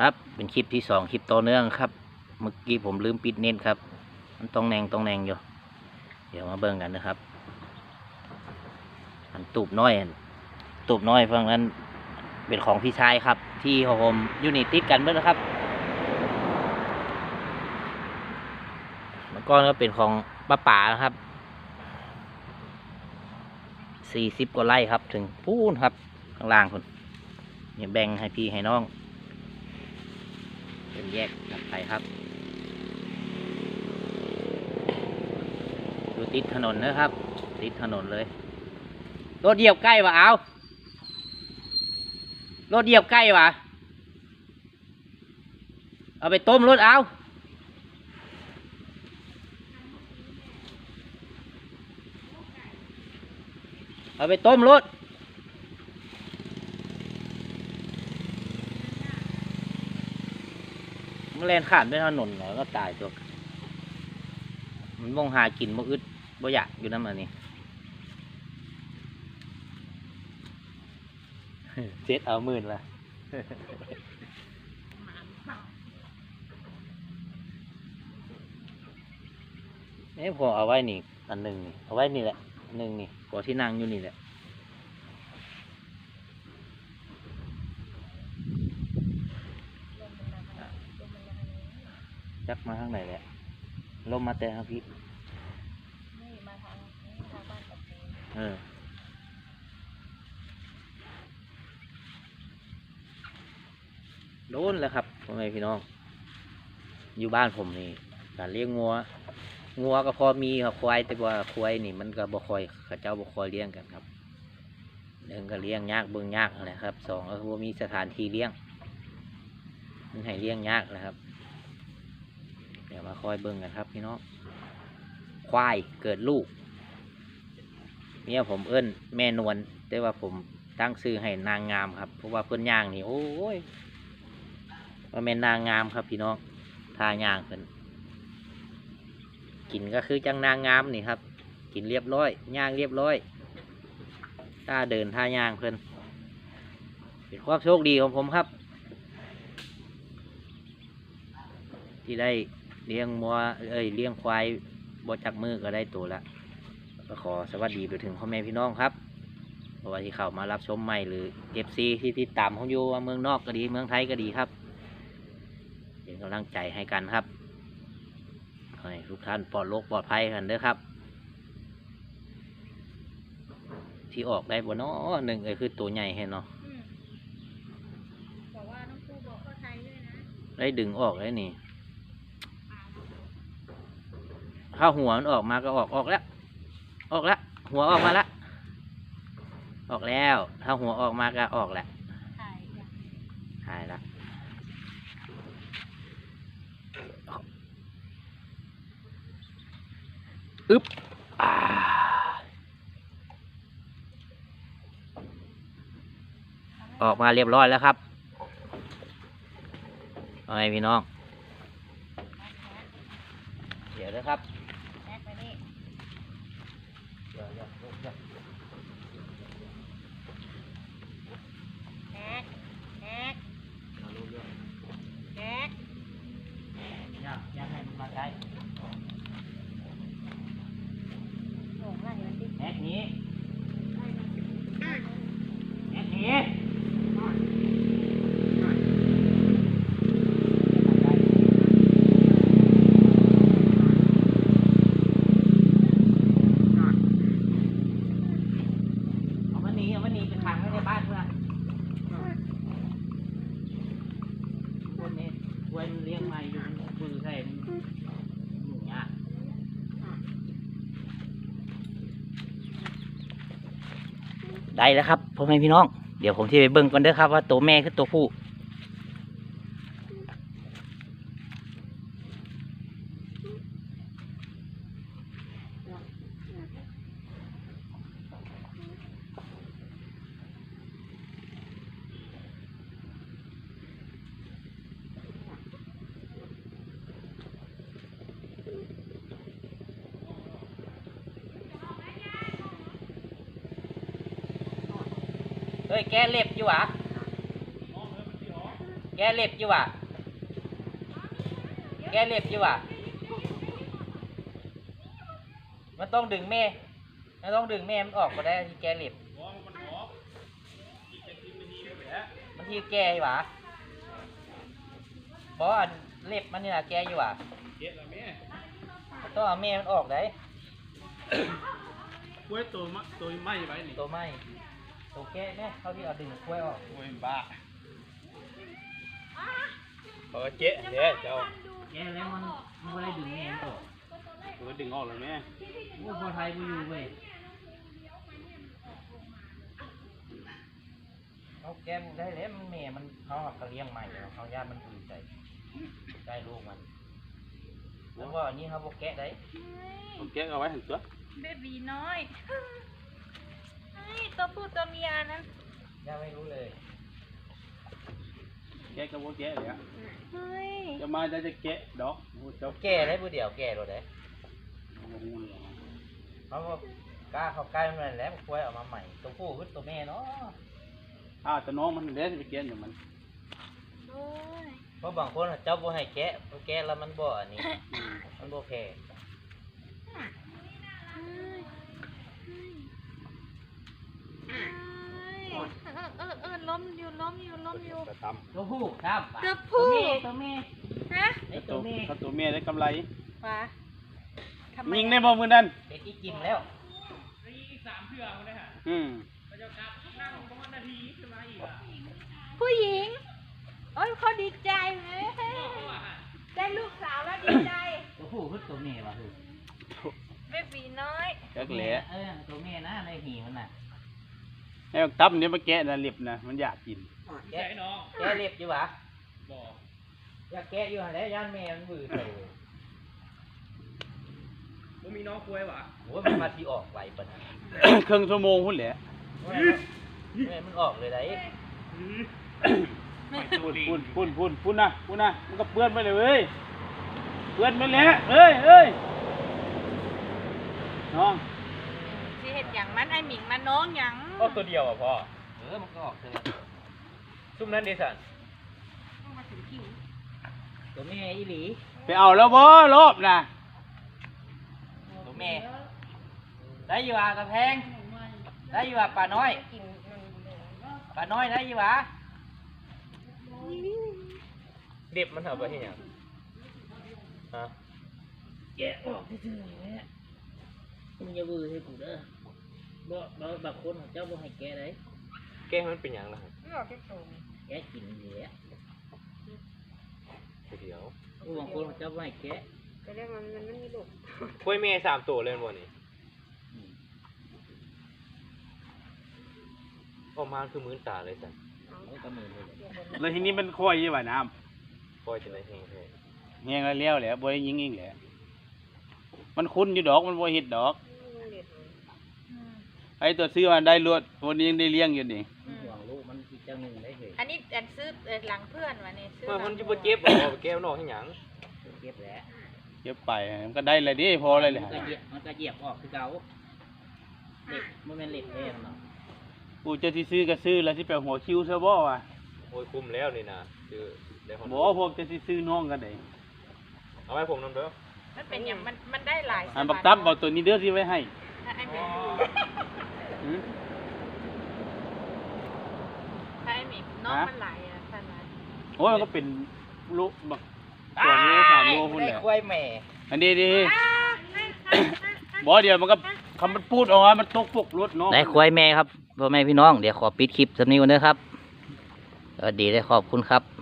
ครับเป็นคลิปที่สองคลิปต่อเนื่องครับ เมื่อกี้ผมลืมปิดเน็ตครับ มันต้องแนงต้องแนงอยู่ เดี๋ยวมาเบิ่งกันนะครับ อันตูบน้อยอันตูบน้อยฟังนั้นเป็นของพี่ชายครับ ที่ผมยูนิติดกันเมื่อนะครับแล้วก็ก็เป็นของป้าป๋านะครับสี่สิบกว่าไร่ครับ ถึงพูนครับข้างล่างคุณเนี่ยแบ่งให้พี่ให้น้อง เป็นแยกกันไปครับอยู่ติดถนนนะครับ ติดถนนเลยรถเหยียบใกล้วะเอารถเหยียบใกล้วะเอาไปต้มรถเอาเอาไปต้มรถ มันแลนข้ามด้วยถนนเหรอก็ตายตัว มันมองหากินบ่อึดบ่อยากอยู่น้ำอันนี้เจ็ดเอาหมื่นละเอ้ผมเอาไว้นี่ อันหนึ่งนี่เอาไว้นี่แหละหนึ่งนี่พอที่นั่งอยู่นี่แหละ จักมาข้างไหนแหละลมมาแต่ครับพี่นี่มาทางนี้ทางบ้านกับเจนเออโดนแล้วครับพ่อแม่พี่น้อง อยู่บ้านผมนี่การเลี้ยงงัว งัวก็พอมีครับควายแต่ว่าควายนี่มันก็บ่คอยเขาเจ้าบ่คอยเลี้ยงกันครับหนึ่งก็เลี้ยงยากเบิ่งยากนั่นแหละครับสองก็คือบ่มีสถานที่เลี้ยงมันให้เลี้ยงยากนะครับเดี๋ยวมาคอยเบิ่งกันครับ พี่น้องควายเกิดลูกเมียผมเอิ้นแม่นวลแต่ว่าผมตั้งชื่อให้นางงามครับ เพราะว่าเพื่อนย่างนี่โอ้ยว่าแม่นนางงามครับพี่น้องทาย่างเพิ่นกินก็คือจังนางงามนี่ครับ กินเรียบร้อยย่างเรียบร้อยตาเดินท่าย่างเพิ่นเป็นความโชคดีของผมครับ ที่ได้ เลี้ยงมัวเอ้ยเลี้ยงควายบจากมือก็ได้ตัวละก็ขอสวัสดีไปถึงพ่อแม่พี่น้องครับเพราะว่าที่เข้ามารับชมใหม่หรือเอฟซีที่ติดตามของอยู่ว่าเมืองนอกก็ดีเมืองไทยก็ดีครับเป็นกำลังใจให้กันครับขอให้ทุกท่านปลอดโรคปลอดภัยกันเด้อครับ ที่ออกได้บนน้อหนึ่งเอ้ยคือตัวใหญ่เห็นเนาะอืมบอกว่าน้องปูบอกเข้าไทยด้วยนะ ได้ดึงออกเลยนี่ ถ้าหัวมันออกมาก็ออกออกแล้ว ออกแล้วหัวออกมาล้วออกแล้ว ถ้าหัวออกมาก็ออกแล้วไทยจ้ะหายละอึ๊บอ่าออกมาเรียบร้อยแล้วครับเอาไงพี่น้อง เดี๋ยวนะครับ แม็กไปนี่ เดี๋ยวเดี๋ยวเดี๋ยว แม็กแม็ก มารู้เรื่อง แม็ก อยากอยากให้มันมาใช้ หลงอะไรมันดิ แม็กนี้ ให้มันอะ แม็กนี้เอามันหนีเอามันหนีไปขังไว้ในบ้านเพื่อนคนนี้ควรเลี้ยงมาอยู่มือใส่มันหนูยาก ได้แล้วครับพ่อแม่พี่น้อง เดี๋ยวผมที่ไปเบิ้งก่อนเด้อครับว่าตัวแม่คือตัวผู้ เฮ้ยแกเล็บอยู่หวะแกเล็บอยู่ว่ะแกเล็บอยู่ว่ะมันต้องดึงแม่ มันต้องดึงแม่มันออกมาได้ที่แกเล็บมันที่แกอยู่ว่ะเพราะอันเล็บมันนี่นะแกอยู่ว่ะเจ็ดละแม่ต้องเอาแม่มันออกได้กล้วยตัวมะ ตัวไหม้ไว้นี่ตัวไม่ตัวแกะแม่เขาที่เอาดึงกล้วยออกกล้วยบ้าเออเจ๊เจ๊เจ้าแกะแล้วมันมันไม่ได้ดึงแม่มันออกตัวดึงออกเลยแม่โอ้พอไทยกูอยู่เว้ยเอาแกมได้แล้วมันแม่มันเขาเอากระเลี้ยงใหม่แล้วเขาญาติมันอุ่นใจได้ลูกมันแล้วว่าอันนี้เขาบอกแกะได้ผมแกะเอาไว้หันตัวเบบีน้อย เฮ้ยตัวผู้ตัวเมียนะย่าไม่รู้เลยแกะก็บ่แกะเลยอะเฮ้ยจะมาจะจะแกะดอกโอ้เจ้าแก่ได้ผู้เดียวแก่รถได้บ่ฮู้เลยเขาบอกกล้าเขาใกล้มันแล้วกล้วยออกมาใหม่ ตัวผู้ขึ้นตัวแม่เนาะอ้าวแต่น้องมันเด้สิไปแกะอยู่มันโอ้ยเพราะบางคนเจ้าบ่ให้แกะเพราะแกะแล้วมันบ่อันนี้อืมมันบ่แพ้เฮ้ยเฮ้ยเฮ้ยเออเออเออล้มอยู่ล้มอยู่ล้มอยู่กระทตัวผู้ครับตัวผู้ ตัวแม่ฮะำไอ้ถ้าตัตัววแม่ถ้าตัวแม่ได้กำไรวะทำไมยิงได้บ่มื้อนั้นเป็นอีกิมแล้วอืมผู้หญิง โอ้ยเขาดีใจเลยได้ลูกสาวแล้วดีใจตัวผู้ขึ้นตัวแม่ว่ะคือเบบีน้อยจักแหละเออตัวแม่นะในหีมันน่ะ ให้บักตับนี่มาแกะน่ะเล็บนะมันอยากกินแกะแกะเล็บอยู่หวะบ่อยากแกะอยู่หั่นแหล้วย่านแม่มันบื้อใส่บ่มีน้องกล้วยว่ะโอ้ยมันมาที่ออกไวปะนะครึ่งชั่วโมงพุ่นแหละแม่มันแม่มันออกเลยได้พุ่นพุ่นพุ่นพุ่นพุ่นนะพุ่นนะมันก็เปื้อนไปเลยเว้ยเปื้อนไปแล้วเอ้ยเอ้ยน้องที่เห็ดอย่างมันไอหมิงมันน้องหยัง เอาตัวเดียวอะพ่อ เออมันก็ออกเลยซุ่มนั้นดิสันมาถึงผิวตัวแม่อีหลีไปเอาแล้วบ่รอบนะตัวแม่ ได้อยู่อะกระแพง ได้อยู่อะป่าน้อย ป่าน้อยได้อยู่อะเด็บมันเหรอไปที่ไหนฮะแกะออกซื่อๆเนี่ยมึงอย่าบื้อให้กูเด้อ บ่บ่บางคนเจ้าบ่ให้แกะได้แก้มันเป็นอย่างไรไม่ออกแค่ตรงแกะกินอยู่แหละเดียวบางคนเจ้าบ่ให้แกะแต่เรื่องมันมันไม่มีลูกกล้วยเมย์สามตัวเลยวันนี้อืมออกมาคือมื้นตาเลยสันเอากระมือเลยแล้วทีนี้มันคอยยี่หว่าน้ปล่อยจะไหนแห้งแท้ำแหงแล้วเลี้ยวแหละบ่ได้ยิงเองแหละมันคุ้นอยู่ดอกมันบ่เฮ็ดดอก ไอ้ตัวซื้อมาได้รวดวันนี้ยังได้เลี้ยงอยู่นี่มันห่วงลูกมันอีกเจ้าหนึ่งได้เลยอันนี้อันซื้อเอ่อหลังเพื่อนวะเนี่ยซื้อเมื่อหลัมันงจะบ่เจ็บบ่ไปแก้วนอกให้หยังเก็บแล้วเก็บไปมันก็ได้เลยดิพอเลยแหละมันก็เหยียบมันก็เหยียบออกคือเก่าเหล็กมันเป็นเหล็กแท้เนาะกูจะที่ซื้อก็ซื้อแล้วที่ไปหัวคิวซะบ่วะโอ้ยคุมแล้วนี่นะคือได้คนบ่พวกจะที่ซื้อน้องกันได้เอาไว้ผมนำเด้อมันเป็นอย่างมันมันได้หลายอันบักตับเอาตัวนี้เด้อที่ไว้ให้ถ้าไอหมิงหือถ้าไอหมิงน้องฮะมันหลายอะสันหลายโอ้ยมันก็เป็นลูกบักสองโลสามโลพุ่นแหได้ละควายแม่ อันนี้ดิอ่าบ่เดี๋ยวมันก็คำมันพูดออกมามันตกปกรถเนาะได้ควายแม่ครับพ่อแม่พี่น้อง เดี๋ยวขอปิดคลิปสำนี้ก่อนเด้อครับสวัสดีได้ขอบคุณครับ